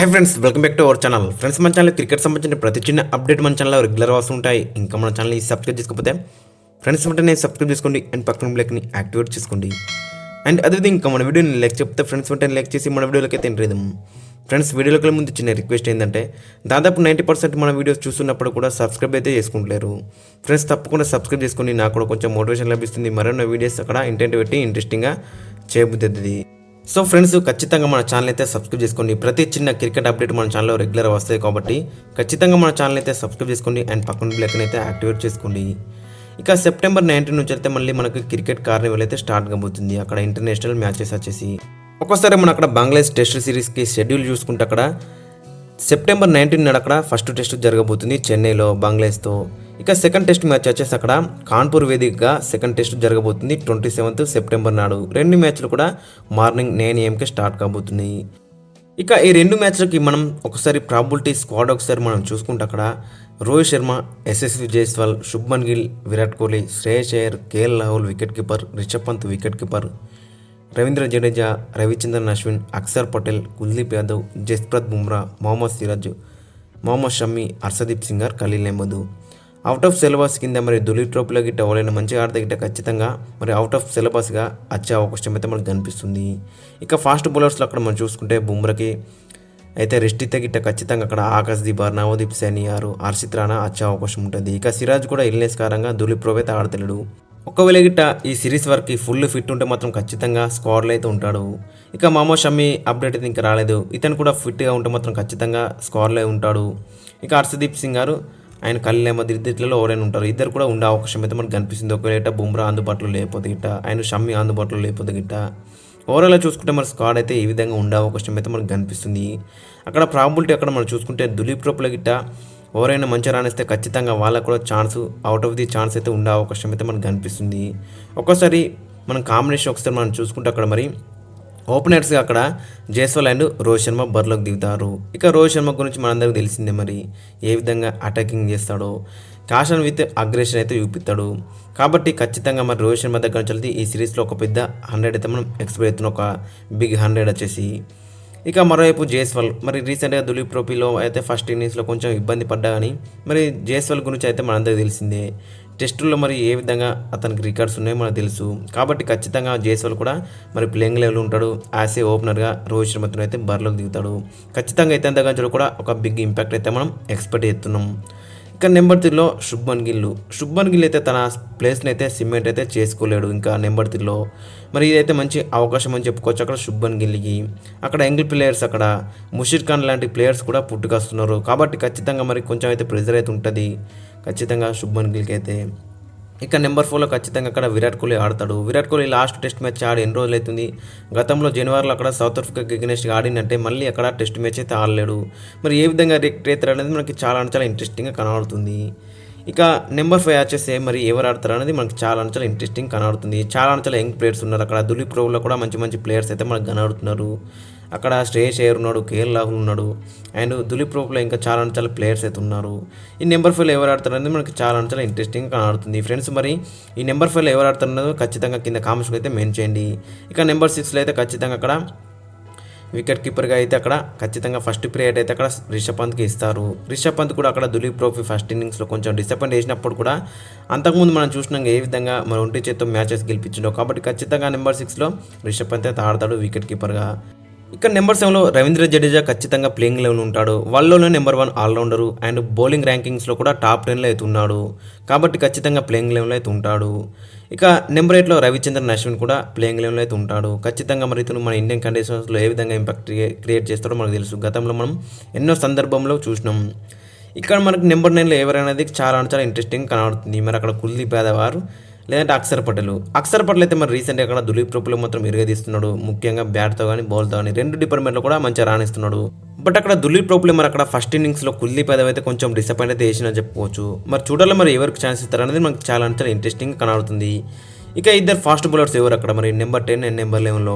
Hi friends welcome back to our channel friends మన channel cricket సంబంధించిన ప్రతి చిన్న అప్డేట్ మన ఛానల్లో రెగ్యులర్ వస్తూ ఉంటాయి. ఇంకా మన ఛానల్ సబ్స్క్రైబ్ చేసుకోకపోతే ఫ్రెండ్స్ వెంటనే సబ్స్క్రైబ్ చేసుకోండి అండ్ పక్కన బ్లాక్ని యాక్టివేట్ చేసుకోండి. అండ్ అదేవిధంగా ఇంకా మన వీడియోని లైక్ చెప్తే ఫ్రెండ్స్ వెంటనే లైక్ చేసి మన వీడియోలకి అయితే ఎంటర్ ఫ్రెండ్స్ వీడియోలకి ముందు చిన్న రిక్వెస్ట్ ఏంటంటే దాదాపు నైంటీ పర్సెంట్ మన వీడియోస్ చూస్తున్నప్పుడు కూడా సబ్స్క్రైబ్ అయితే చేసుకుంటలేరు. ఫ్రెండ్స్ తప్పకుండా సబ్స్క్రైబ్ చేసుకుని నాకు కూడా కొంచెం మోటివేషన్ లభిస్తుంది. మరెన్నో వీడియోస్ అక్కడ ఇంటెంట్ పెట్టి ఇంట్రెస్టింగ్గా చేయబుద్ది సో ఫ్రెండ్స్ ఖచ్చితంగా మన ఛానల్ అయితే సబ్స్క్రైబ్ చేసుకోండి. ప్రతి చిన్న క్రికెట్ అప్డేట్ మన ఛానల్లో రెగ్యులర్ వస్తాయి కాబట్టి ఖచ్చితంగా మన ఛానల్ అయితే సబ్స్క్రైబ్ చేసుకోండి అండ్ పక్కన బ్లెక్కన్ అయితే యాక్టివేట్ చేసుకోండి. ఇక సెప్టెంబర్ నైన్టీన్ నుంచి అయితే మళ్ళీ మనకు క్రికెట్ కార్నివల్ అయితే స్టార్ట్ కాబోతుంది. అక్కడ ఇంటర్నేషనల్ మ్యాచెస్ వచ్చేసి ఒక్కోసారి మనం అక్కడ బంగ్లాదేశ్ టెస్ట్ సిరీస్కి షెడ్యూల్ చూసుకుంటే అక్కడ సెప్టెంబర్ నైన్టీన్ అక్కడ ఫస్ట్ టెస్ట్ జరగబోతుంది. చెన్నైలో బంగ్లాదేశ్తో. ఇక సెకండ్ టెస్ట్ మ్యాచ్ వచ్చేసి అక్కడ కాన్పూర్ వేదికగా సెకండ్ టెస్ట్ జరగబోతుంది ట్వంటీ సెవెంత్ సెప్టెంబర్ నాడు. రెండు మ్యాచ్లు కూడా మార్నింగ్ నైన్ ఏఎంకి స్టార్ట్ కాబోతున్నాయి. ఇక ఈ రెండు మ్యాచ్లకి మనం ఒకసారి ప్రాబిలిటీ స్క్వాడ్ ఒకసారి మనం చూసుకుంటే అక్కడ Rohit Sharma Yashasvi Jaiswal Shubman Gill Virat Kohli Shreyas Iyer KL Rahul wicket keeper Rishabh Pant wicket keeper Ravindra Jadeja Ravichandran Ashwin Axar Patel Kuldeep Yadav Jasprit Bumrah Mohammed Siraj Mohammed Shami Arshdeep Singh Khaleel Ahmed out of syllabus కింద మరి దులీ ట్రోప్లో గిట్ట ఎవరైనా మంచిగా ఆడితే గిట్ట ఖచ్చితంగా మరి out of సిలబస్గా వచ్చే అవకాశం అయితే మనకు కనిపిస్తుంది. ఇక ఫాస్ట్ బౌలర్స్లో అక్కడ మనం చూసుకుంటే బుమ్రాకి అయితే రెస్ట్ ఇస్తే గిట్ట ఖచ్చితంగా అక్కడ ఆకాశ్ దీబార్ నవదీప్ సైని యారు హర్షిత్ రాణా వచ్చే అవకాశం ఉంటుంది. ఇక సిరాజ్ కూడా ఇల్నెస్ కారంగా దులీప్ ప్రోవ్ అయితే ఆడతలేడు. ఒకవేళ గిట్ట ఈ సిరీస్ వరకు ఫుల్ ఫిట్ ఉంటే మాత్రం ఖచ్చితంగా స్క్వాడ్లో అయితే ఉంటాడు. ఇక మామో షమ్మి అప్డేట్ అయితే ఇంకా రాలేదు. ఇతను కూడా ఫిట్గా ఉంటే మాత్రం ఖచ్చితంగా స్క్వాడ్లో ఉంటాడు. ఇక హర్షదీప్ సింగ్ గారు ఆయన కళ్ళేమో ఇద్దరిలో ఎవరైనా ఉంటారు ఇద్దరు కూడా ఉండే అవకాశం అయితే మనకు కనిపిస్తుంది. ఒకవేళ ఇట్ట బుమ్రా అందుబాటులో లేకపోతే గిట్ట ఆయన షమ్మి అందుబాటులో లేకపోతే గిట్ట ఓవరాల్ చూసుకుంటే మన స్క్వాడ్ అయితే ఈ విధంగా ఉండే అవకాశం అయితే మనకు కనిపిస్తుంది. అక్కడ ప్రాబిలిటీ అక్కడ మనం చూసుకుంటే దులీప్ రోప్ల గిట్ట ఎవరైనా మంచిగా రాణిస్తే ఖచ్చితంగా వాళ్ళకు కూడా chance out of the chance అయితే ఉండే అవకాశం అయితే మనకు కనిపిస్తుంది. ఒక్కోసారి మనం కాంబినేషన్ ఒకసారి మనం చూసుకుంటే అక్కడ మరి ఓపెనర్స్గా అక్కడ జైస్వాల్ అండ్ రోహిత్ శర్మ బరిలోకి దిగుతారు. ఇక రోహిత్ శర్మ గురించి మనందరికీ తెలిసిందే మరి ఏ విధంగా అటాకింగ్ చేస్తాడో కాషన్ విత్ అగ్రెషన్ అయితే చూపిస్తాడు. కాబట్టి ఖచ్చితంగా మరి రోహిత్ శర్మ దగ్గర నుంచి వెళ్తే ఈ సిరీస్లో ఒక పెద్ద హండ్రెడ్ అయితే మనం ఎక్స్పెక్ట్ అవుతున్న ఒక బిగ్ హండ్రెడ్ వచ్చేసి ఇక మరోవైపు జైస్వాల్ మరి రీసెంట్గా దులీప్ ట్రోఫీలో అయితే ఫస్ట్ ఇన్నింగ్స్లో కొంచెం ఇబ్బంది పడ్డా కానీ మరి జైస్వాల్ గురించి అయితే మనందరికీ తెలిసిందే. టెస్టుల్లో మరి ఏ విధంగా అతనికి రికార్డ్స్ ఉన్నాయో మనకు తెలుసు. కాబట్టి ఖచ్చితంగా జైస్వాల్ కూడా మరి ప్లేయింగ్ లెవెల్ ఉంటాడు. యాజ్ ఏ ఓపెనర్గా రోహిత్ శర్మతో అయితే బరిలోకి దిగుతాడు. ఖచ్చితంగా అయితే అంతగా కూడా ఒక బిగ్ ఇంపాక్ట్ అయితే మనం ఎక్స్పెక్ట్ చేస్తున్నాం. ఇక నెంబర్ త్రీలో శుభ్మన్ గిల్ శుభ్మన్ గిల్ అయితే తన ప్లేస్ని అయితే సిమెంట్ అయితే చేసుకోలేడు. ఇంకా నెంబర్ త్రీలో మరి ఇదైతే మంచి అవకాశం అని చెప్పుకోవచ్చు అక్కడ శుభ్మన్ గిల్కి అక్కడ యంగ్ ప్లేయర్స్ అక్కడ ముషీర్ ఖాన్ లాంటి ప్లేయర్స్ కూడా పుట్టుకొస్తున్నారు. కాబట్టి ఖచ్చితంగా మరి కొంచెం అయితే ప్రెజర్ అయితే ఉంటుంది. ఖచ్చితంగా శుభ్మన్ గిల్కి అయితే ఇక నెంబర్ ఫోర్లో ఖచ్చితంగా అక్కడ విరాట్ కోహ్లీ ఆడతాడు. Virat Kohli last test match ఆడి ఎన్ని రోజులు అవుతుంది? గతంలో జనవరిలో అక్కడ సౌత్ ఆఫ్రికాకి ఎగ్నెస్ట్గా ఆడినంటే మళ్ళీ అక్కడ టెస్ట్ మ్యాచ్ అయితే ఆడలేడు. మరి ఏ విధంగా రిక్ట్ అవుతారు అనేది మనకి చాలా చాలా ఇంట్రెస్టింగ్గా కనబడుతుంది. ఇక నెంబర్ ఫైవ్ వచ్చేసి మరి ఎవరు ఆడతారు అనేది మనకి చాలా చాలా ఇంట్రెస్టింగ్ కనబడుతుంది. చాలా చాలా యంగ్ ప్లేయర్స్ ఉన్నారు. అక్కడ దులీప్ ప్రోవ్లో కూడా మంచి మంచి ప్లేయర్స్ అయితే మనకు కనబడుతున్నారు. అక్కడ శ్రేయస్ అయ్యర్ ఉన్నాడు కేఎల్ రాహుల్ ఉన్నాడు. అండ్ దులీప్ రోప్లో ఇంకా చాలా అంటే చాలా ప్లేయర్స్ అయితే ఉన్నారు. ఈ నెంబర్ ఫైవ్లో ఎవరు ఆడతారు మనకి చాలా అంటే చాలా ఇంట్రెస్టింగ్ కనబడుతుంది. ఫ్రెండ్స్ మరి ఈ నెంబర్ ఫైవ్లో ఎవరు ఆడుతున్నదో ఖచ్చితంగా కింద కామెంట్స్లో అయితే మెయిన్ చేయండి. ఇక నెంబర్ సిక్స్లో అయితే ఖచ్చితంగా అక్కడ వికెట్ కీపర్గా అయితే అక్కడ ఖచ్చితంగా ఫస్ట్ పీరియడ్ అయితే అక్కడ రిషబ్ పంత్కి ఇస్తారు. రిషబ్ పంత్ కూడా అక్కడ దులీప్ ట్రోఫీ ఫస్ట్ ఇన్నింగ్స్లో కొంచెం డిసప్పాయింట్ చేసినప్పుడు కూడా అంతకుముందు మనం చూసినాం ఏ విధంగా మన ఒంటి చేత్తో మ్యాచెస్ గెలిపించిండో. కాబట్టి ఖచ్చితంగా నెంబర్ సిక్స్లో రిషబ్ పంత్ అయితే ఆడతాడు వికెట్ కీపర్గా ఇక్కడ నెంబర్ సెవెన్లో రవీంద్ర జడేజా ఖచ్చితంగా ప్లేయింగ్ లెవెన్ ఉంటాడు. వాళ్ళలోనే number one all rounder and bowling ర్యాంకింగ్స్లో కూడా టాప్ టెన్లో అయితే ఉన్నాడు. కాబట్టి ఖచ్చితంగా ప్లేయింగ్ లెవెన్లో అయితే ఉంటాడు. ఇక నెంబర్ ఎయిట్లో రవిచంద్రన్ అశ్విన్ కూడా ప్లేయింగ్ లెవెన్లో అయితే ఉంటాడు. ఖచ్చితంగా మరి ఇతను మన ఇండియన్ కండిషన్స్లో ఏ విధంగా ఇంపాక్ట్ క్రియేట్ చేస్తాడో మనకు తెలుసు. గతంలో మనం ఎన్నో సందర్భంలో చూసినాం. ఇక్కడ మనకు నెంబర్ నైన్లో ఎవరైనా చాలా అంటే చాలా ఇంట్రెస్టింగ్ కనబడుతుంది. మరి అక్కడ కుల్దీప్ యాదవ్ లేదంటే అక్షర్ పటేల్. అక్షర్ పటేల్ అయితే మరి రీసెంట్గా కూడా దులీప్ ట్రోపులో మాత్రం ఇరగదీస్తున్నాడు. ముఖ్యంగా బ్యాట్తో కానీ బాల్తో కానీ రెండు డిపార్ట్మెంట్లో కూడా మంచిగా రాణిస్తున్నాడు. బట్ అక్కడ దులీప్ ట్రోపులో మరి అక్కడ ఫస్ట్ ఇన్నింగ్స్లో కుల్దీప్ యాదవ్ అయితే కొంచెం డిసప్పాయింట్ అయితే వేసిన చెప్పుకోవచ్చు. మరి చూడాలి మరి ఎవరికి ఛాన్స్ ఇస్తారు అనేది మనకు చాలా అంటే చాలా ఇంట్రెస్టింగ్ కనబడుతుంది. ఇక ఇద్దరు ఫాస్ట్ బౌలర్స్ ఎవరు అక్కడ? మరి నెంబర్ టెన్ అండ్ నెంబర్ లెవెన్లో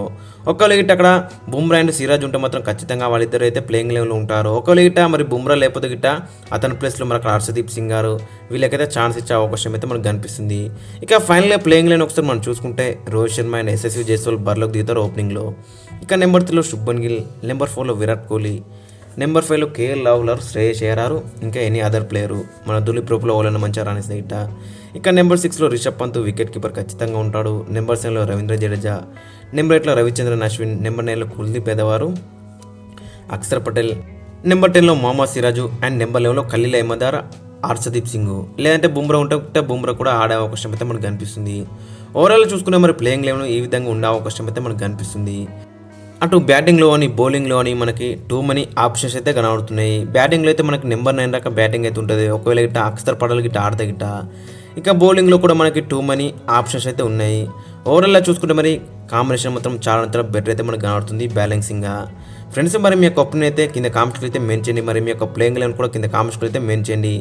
ఒకవేళ గిట్ట అక్కడ బుమ్రా అండ్ సిరాజ్ ఉంటే మాత్రం ఖచ్చితంగా వాళ్ళిద్దరు అయితే ప్లేయింగ్ లెవెన్లో ఉంటారు. ఒకవేళ గిట్ట మరి బుమ్రా లేకపోతే గిట్ట అతని ప్లేస్లో మరి అక్కడ హర్షదీప్ సింగ్ గారు వీళ్ళకైతే ఛాన్స్ ఇచ్చే అవకాశం అయితే మనకు కనిపిస్తుంది. ఇక ఫైనల్గా ప్లేయింగ్ లైన్ ఒకసారి మనం చూసుకుంటే రోహిత్ శర్మ అండ్ ఎస్ఎస్వి జైస్వాల్ బర్లోకి దిగుతారు ఓపెనింగ్లో ఇక నెంబర్ త్రీలో శుభన్ గిల్ నెంబర్ ఫోర్లో విరాట్ కోహ్లీ నెంబర్ ఫైవ్లో కేఎల్ రావులర్ శ్రేయస్ అయ్యారు ఇంకా ఎనీ అదర్ ప్లేయరు మన దులీప్ రూపులో ఓలన్న మంచిగా రాణిస్తే గిట్ట. ఇక నెంబర్ సిక్స్లో రిషబ్ పంత్ వికెట్ కీపర్ ఖచ్చితంగా ఉంటాడు. నెంబర్ సెవెన్లో రవీంద్ర జడేజా. నెంబర్ ఎయిట్లో రవిచంద్రన్ అశ్విన్. నెంబర్ నైన్లో కుల్దీప్ పెదవారు అక్షర్ పటేల్. నెంబర్ టెన్లో మామా సిరాజు. అండ్ నెంబర్ లెవెన్లో ఖలీల్ అహ్మదార్ హర్షదీప్ సింగ్. లేదంటే బుమ్రా ఉంటే బుమ్రా కూడా ఆడే అవకాశం అయితే మనకు కనిపిస్తుంది. ఓవరాల్ చూసుకునే మరి ప్లేయింగ్ లెవెన్ ఈ విధంగా ఉండే అవకాశం అయితే మనకు కనిపిస్తుంది. అటు బ్యాటింగ్లో అని బౌలింగ్లో అని మనకి టూ మనీ ఆప్షన్స్ అయితే కనబడుతున్నాయి. బ్యాటింగ్లో అయితే మనకి నెంబర్ నైన్ రకం బ్యాటింగ్ అయితే ఉంటుంది. ఒకవేళ గిట్ట అక్షర్ పడల్ గిట్ట ఆడతా గిట్ట ఇక బౌలింగ్లో కూడా మనకి టూ మనీ ఆప్షన్స్ అయితే ఉన్నాయి. ఓవరాల్గా చూసుకుంటే మరి కాంబినేషన్ మాత్రం చాలా అంతా బెటర్ అయితే మనకు కనబడుతుంది బ్యాలెన్సింగ్గా. ఫ్రెండ్స్ మరి మీ యొక్క ఒపీనియన్ అయితే కింద కామెంట్స్లో అయితే మెయిన్ చేయండి. మరి మీ యొక్క ప్లేయింగ్ లెవెన్ కూడా కింద కామెంట్స్లో అయితే మెయిన్ చేయండి.